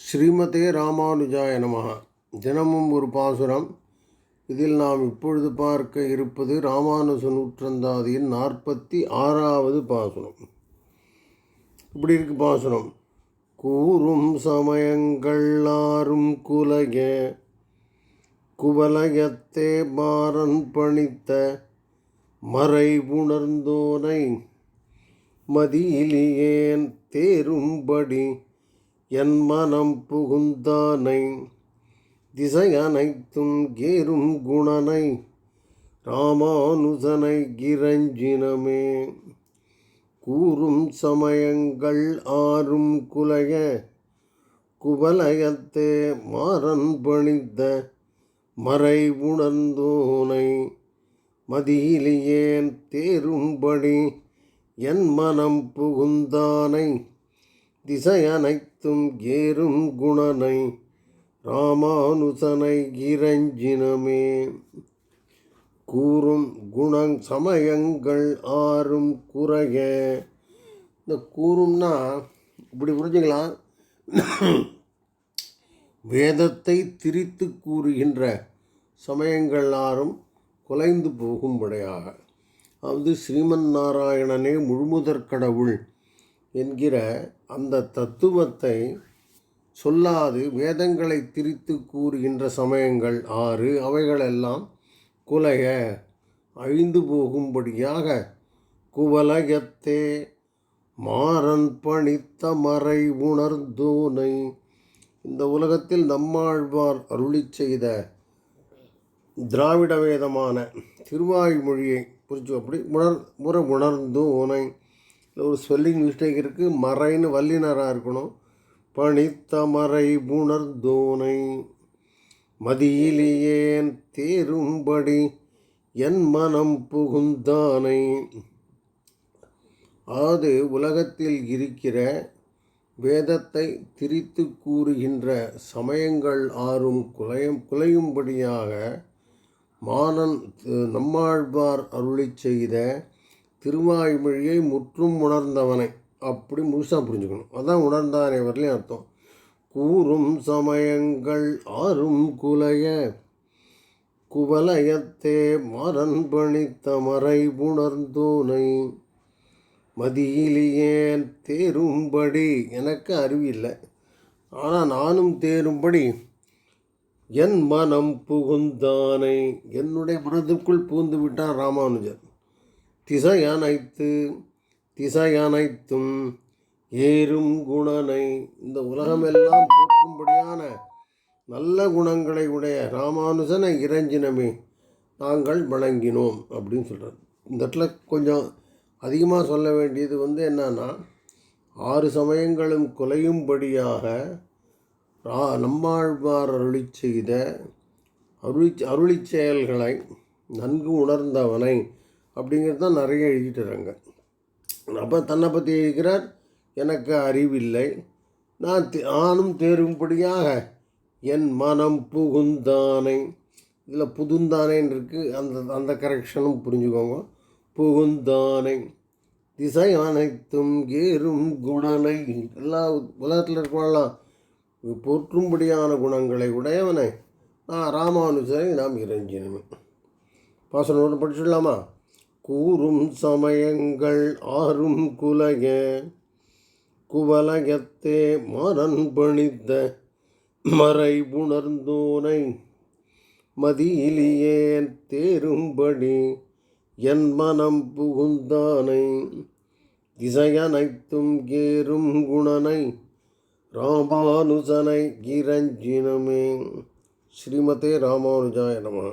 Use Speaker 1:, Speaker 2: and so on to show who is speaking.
Speaker 1: ஸ்ரீமதே ராமானுஜாய நமகா. தினமும் ஒரு பாசுரம். இதில் நாம் இப்பொழுது பார்க்க இருப்பது ராமானுஜ நூற்றந்தாதியின் நாற்பத்தி ஆறாவது பாசுரம். இப்படி இருக்கு பாசுரம். கூறும் சமயங்கள் ஆறும் குலக குவலயத்தே பாரன் பணித்த மறை உணர்ந்தோனை மதியிலியேன் தேரும்படி என் மனம் புகுந்தானை திசையனைத்தும் கேரும் குணனை ராமானுஜனை கிரஞ்சினமே. கூறும் சமயங்கள் ஆறும் குலைய குவலயத்தே மாறன் பணித்த மறை உணர்ந்தோனை மதியிலேன் தேரும்படி என் மனம் புகுந்தானை. திசையனைத்தும் ஏறும் குணனை ராமானுசனை கிரஞ்சினமே கூறும் குணங் சமயங்கள் ஆறும் குறைய. இந்த கூறும்னா இப்படி புரிஞ்சுக்கலாம். வேதத்தை திரித்து கூறுகின்ற சமயங்கள் ஆறும் குலைந்து போகும்படியாக அதாவது ஸ்ரீமன் நாராயணனே முழுமுதற் கடவுள். என்கிற அந்த தத்துவத்தை சொல்லாது வேதங்களை திரித்து கூறுகின்ற சமயங்கள் ஆறு. அவைகளெல்லாம் குலைய அழிந்து போகும்படியாக குவலயத்தே மாறன் பணித்த மறை உணர்ந்தோனை. இந்த உலகத்தில் நம்மாழ்வார் அருளி செய்த திராவிட வேதமான திருவாய்மொழியை புரிச்சு அப்படி உணர் முற உணர்ந்தோனை. ஒரு ஸ்பெல்லிங் மிஸ்டேக் இருக்குது மறைன்னு வல்லினராக இருக்கணும். பணித்த மறை உணர்ந்தோனை மதியிலேயேன் தேரும்படி என் மனம் புகுந்தானை. அது உலகத்தில் இருக்கிற வேதத்தை திரித்து கூறுகின்ற சமயங்கள் ஆறும் குலையும் குலையும்படியாக மானன் நம்மாழ்வார் அருளி செய்த திருவாய்மொழியை முற்றும் உணர்ந்தவனை. அப்படி முழுசாக புரிஞ்சுக்கணும். அதான் உணர்ந்தானே வரலையும் அர்த்தம். கூறும் சமயங்கள் ஆறும் குலைய குவலயத்தே மரன் பணித்த மறை உணர்ந்தோனை மதியிலேயேன் தேரும்படி எனக்கு அறிவில்லை ஆனால் நானும் தேரும்படி என் மனம் புகுந்தானை. என்னுடைய மனதுக்குள் புகுந்து விட்டான் ராமானுஜர். திசை அனைத்து திசை ஏறும் குணனை. இந்த உலகமெல்லாம் போக்கும்படியான நல்ல குணங்களை உடைய ராமானுஜனை இறைஞ்சினமே நாங்கள் வணங்கினோம் அப்படின்னு சொல்கிறார் இந்த இடத்துல கொஞ்சம் அதிகமாக சொல்ல வேண்டியது வந்து என்னன்னா ஆறு சமயங்களும் குலையும்படியாக ரா நம்மாழ்வார் அருளி செய்த அருளி அருளி செயல்களை நன்கு உணர்ந்தவனை அப்படிங்கிறது தான் நிறைய எழுதிட்டுறாங்க. அப்போ தன்னை பற்றி எழுதுகிறார் எனக்கு அறிவில்லை. நான் ஆணும் தேரும்படியாக என் மனம் புகுந்தானை. இதில் புதுந்தானைன்னு இருக்குது அந்த அந்த கரெக்ஷனும் புரிஞ்சுக்கோங்க. புகுந்தானை. திசை அனைத்தும் ஏறும் குணனை. எல்லா உலகத்தில் இருக்கலாம் போற்றும்படியான குணங்களை உடையவனை. நான் ராமானுஜரை நாம் இறைஞ்சினமே. பாசனோடு படிச்சிடலாமா? கூறும் சமயங்கள் ஆறும் குலக குவலயத்தே மரன் பணித்த மறை உணர்ந்தோனை மதியிலியேன் தேரும்படி என் மனம் புகுந்தானை திசையனைத்தும் கேரும் குணனை ராமானுஜனை கிரஞ்சினமே ஸ்ரீமதே ராமானுஜாய நம.